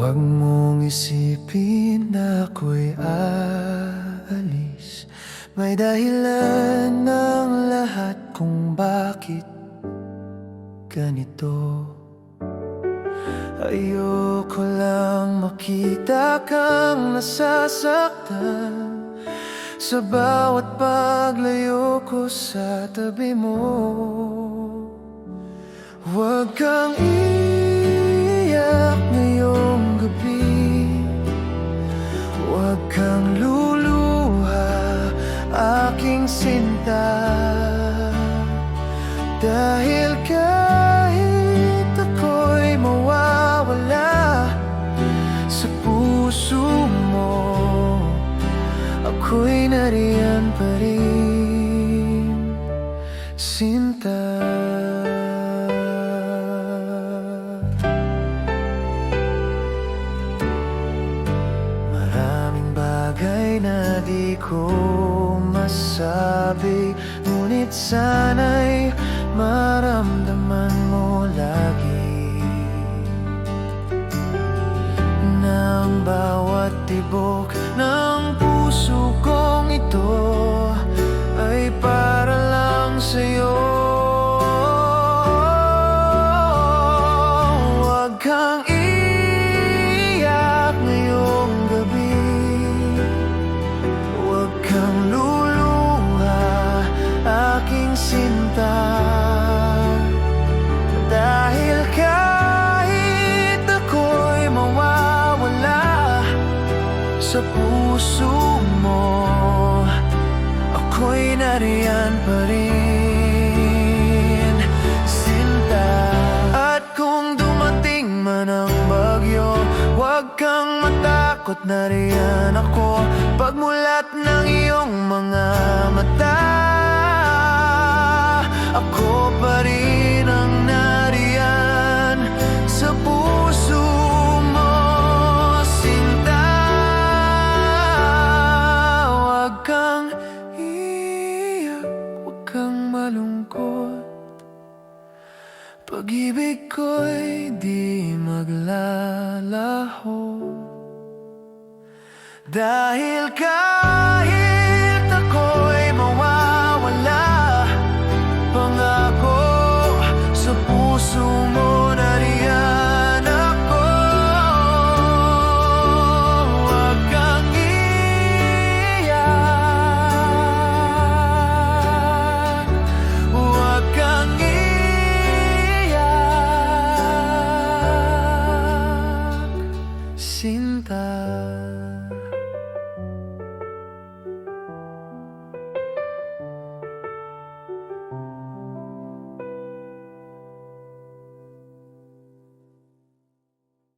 Huwag mong isipin na ako'y aalis. May dahilan ng lahat kung bakit ganito. Ayoko lang makita kang nasasaktan Sa bawat paglayo ko sa tabi mo. Huwag kang kang luluha, aking sinta. Dahil kahit ako'y mawawala Sa puso mo Ako'y nariyan pa rin. Sinta na di ko masabi Ngunit sana'y maramdaman mo lagi. Na ang bawat tibok ng Sa puso mo Ako'y nariyan pa rin. Sinta At kung dumating man ang bagyo Huwag kang matakot, nariyan ako. Pagmulat ng iyong mga mata malungkot. Pag-ibig ko'y di maglalaho. Dahil kahit